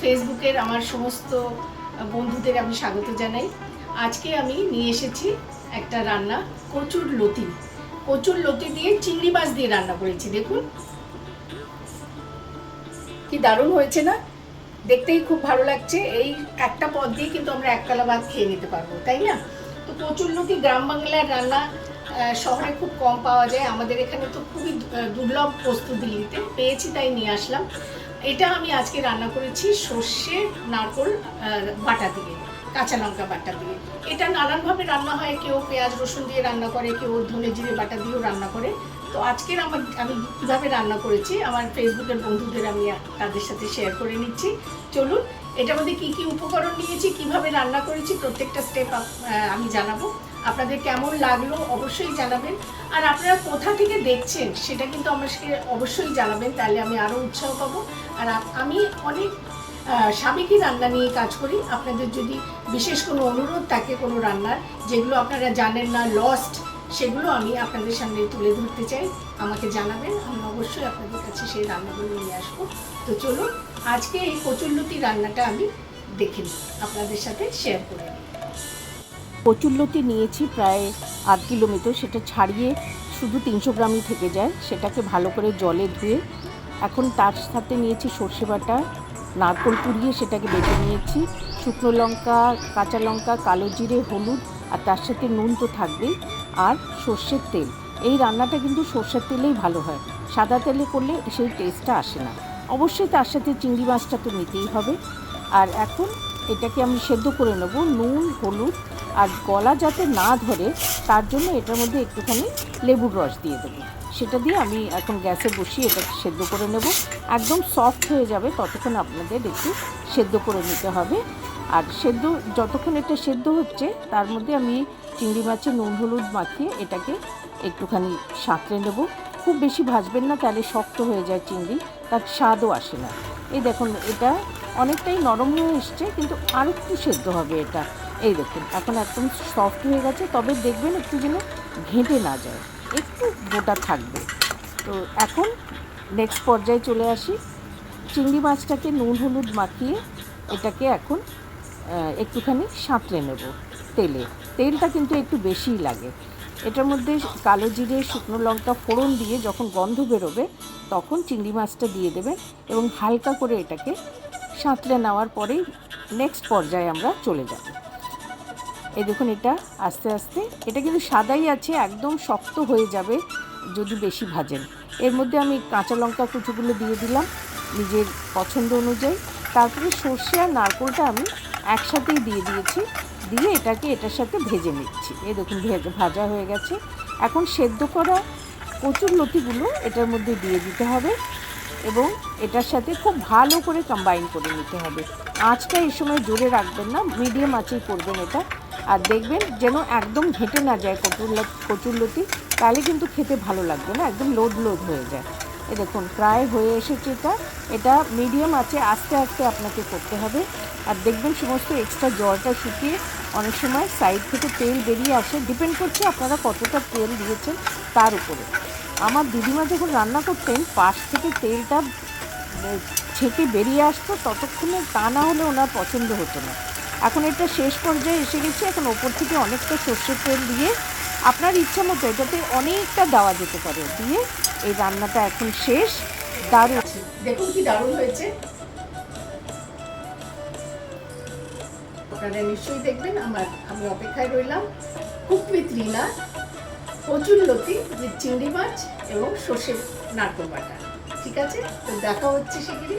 ফেসবুকের আমার সমস্ত বন্ধুদের আমি স্বাগত জানাই। আজকে আমি নিয়ে এসেছি একটা রান্না, কচুর লতি। কচুর লতি দিয়ে চিংড়ি মাছ দিয়ে রান্না করেছি, দেখুন। কি দারুণ হয়েছে না? দেখতেই খুব ভালো লাগছে। এই একটা পদ দিয়ে কিন্তু আমরা একতলা ভাত খেয়ে নিতে পারব, তাই না? তো কচুর লতি গ্রাম বাংলার রান্না শহরে খুব কম পাওয়া যায়। আমাদের এখানে তো খুবই দুর্লভ বস্তু দিল্লিতে। পেয়েছি তাই নিয়ে আসলাম। এটা আমি আজকে রান্না করেছি সর্ষে, নারকোল বাটা দিয়ে, কাঁচা লঙ্কা বাটা দিয়ে। এটা নানানভাবে রান্না হয়, কেউ পেঁয়াজ রসুন দিয়ে রান্না করে, কেউ ধনে জিরে বাটা দিয়েও রান্না করে। তো আজকের আমার, আমি কীভাবে রান্না করেছি, আমার ফেসবুকের বন্ধুদের আমি তাদের সাথে শেয়ার করে নিচ্ছি। চলুন এটার মধ্যে কী কী উপকরণ নিয়েছি, কীভাবে রান্না করেছি, প্রত্যেকটা স্টেপ আমি জানাব। আপনাদের কেমন লাগল অবশ্যই জানাবেন। আর আপনারা কোথা থেকে দেখছেন সেটা কিন্তু আমাকে অবশ্যই জানাবেন, তাহলে আমি আরও উৎসাহ পাবো। আর আমি অনেক সাবেকি রান্না নিয়ে কাজ করি। আপনাদের যদি বিশেষ কোনো অনুরোধ থাকে কোনো রান্নার, যেগুলো আপনারা জানেন না লস্ট সেগুলো আমি আপনাদের সামনে তুলে ধরতে চাই। আমাকে জানাবেন, আমি অবশ্যই আপনাদের কাছে সেই রান্নাগুলো নিয়ে আসব। তো চলুন, আজকে এই কচুরলতি রান্নাটা আমি দেখে আপনাদের সাথে শেয়ার করে নিই। কচুরলতি নিয়েছি প্রায় আধ কিলোমিটার, সেটা ছাড়িয়ে শুধু তিনশো গ্রামই থেকে যায়। সেটাকে ভালো করে জলে ধুয়ে, এখন তার সাথে নিয়েছি সর্ষে বাটা, নারকোল পুড়িয়ে সেটাকে বেটে নিয়েছি। শুকনো লঙ্কা, কাঁচা লঙ্কা, কালো জিরে, হলুদ, আর তার সাথে নুন তো থাকবেই। আর সর্ষের তেল। এই রান্নাটা কিন্তু সর্ষের তেলেই ভালো হয়। সাদা তেলে করলে সেই টেস্টটা আসে না। অবশ্যই তার সাথে চিংড়ি মাছটা তো নিতেই হবে। আর এখন এটাকে আমি সেদ্ধ করে নেব নুন, হলুদ আর গলা যাতে না ধরে তার জন্য এটার মধ্যে একটুখানি লেবুর রস দিয়ে দেবো। সেটা দিয়ে আমি এখন গ্যাসে বসিয়ে এটাকে সেদ্ধ করে নেব। একদম সফট হয়ে যাবে ততক্ষণ আপনাদের একটু সেদ্ধ করে নিতে হবে। আর সেদ্ধ, যতক্ষণ এটা সেদ্ধ হচ্ছে, তার মধ্যে আমি চিংড়ি মাছের নুন হলুদ মাখিয়ে এটাকে একটুখানি সাঁতরে নেব। খুব বেশি ভাজবেন না, তাহলে শক্ত হয়ে যায় চিংড়ি, তার স্বাদও আসে না। এই দেখুন, এটা অনেকটাই নরম হয়ে এসছে, কিন্তু আর একটু সেদ্ধ হবে এটা। এই দেখুন, এখন একদম সফট হয়ে গেছে, তবে দেখবেন একটু যেন ঘেঁটে না যায়, একটু গোটা থাকবে। তো এখন নেক্সট পর্যায়ে চলে আসি। চিংড়ি মাছটাকে নুন হলুদ মাখিয়ে এটাকে এখন একটুখানি সাঁতরে নেব তেলে। তেলটা কিন্তু একটু বেশিই লাগে। এটার মধ্যে কালো জিরে, শুকনো লঙ্কা ফোড়ন দিয়ে যখন গন্ধ বেরোবে, তখন চিংড়ি মাছটা দিয়ে দেবেন এবং হালকা করে এটাকে সাঁতরে নেওয়ার পরেই নেক্সট পর্যায়ে আমরা চলে যাব। এই দেখুন এটা আস্তে আস্তে, এটা কিন্তু সাদাই আছে, একদম শক্ত হয়ে যাবে যদি বেশি ভাজেন। এর মধ্যে আমি কাঁচা লঙ্কা কুচুগুলো দিয়ে দিলাম নিজের পছন্দ অনুযায়ী। তারপরে সর্ষে আর নারকোলটা আমি একসাথেই দিয়ে দিয়েছি। দিয়ে এটাকে এটার সাথে ভেজে নিচ্ছি। এই দেখুন, ভেজে, ভাজা হয়ে গেছে। এখন সেদ্ধ করা কচুর লতিগুলো এটার মধ্যে দিয়ে দিতে হবে এবং এটার সাথে খুব ভালো করে কম্বাইন করে নিতে হবে। আঁচটা এই সময় জোরে রাখবেন না মিডিয়াম আঁচেই করবেন এটা। আর দেখবেন যেন একদম ঘেঁটে না যায় কচুর কচুরলতি তাহলে কিন্তু খেতে ভালো লাগবে না, একদম লোড লোড হয়ে যায়। এ দেখুন, প্রায় হয়ে এসেছে এটা। এটা মিডিয়াম আছে, আস্তে আস্তে আপনাকে করতে হবে। আর দেখবেন সমস্ত এক্সট্রা জলটা শুকিয়ে অনেক সময় সাইড থেকে তেল বেরিয়ে আসে। ডিপেন্ড করছে আপনারা কতটা তেল দিয়েছেন তার উপরে। আমার দিদিমা যখন রান্না করতেন, পাশ থেকে তেলটা ছেঁকে বেরিয়ে আসতো, ততক্ষণে তা না হলে ওনার পছন্দ হতো না। এখন এটা শেষ পর্যায়ে এসে গেছে। এখন ওপর থেকে অনেকটা সর্ষের তেল দিয়ে আপনার ইচ্ছা মতো এটাতে অনেকটা দেওয়া যেতে পারে। দিয়ে এই রান্নাটা এখন শেষ। দারুণ। দেখুন কি দারুণ হয়েছে। আপনারা নিশ্চয়ই দেখবেন, আমার, আমি অপেক্ষায় রইলাম। কুক উইথ রিনা প্রচুর লতি যে চিংড়ি মাছ এবং সর্ষের নারকোল বাটা। ঠিক আছে? তো দেখা হচ্ছে সেগুলি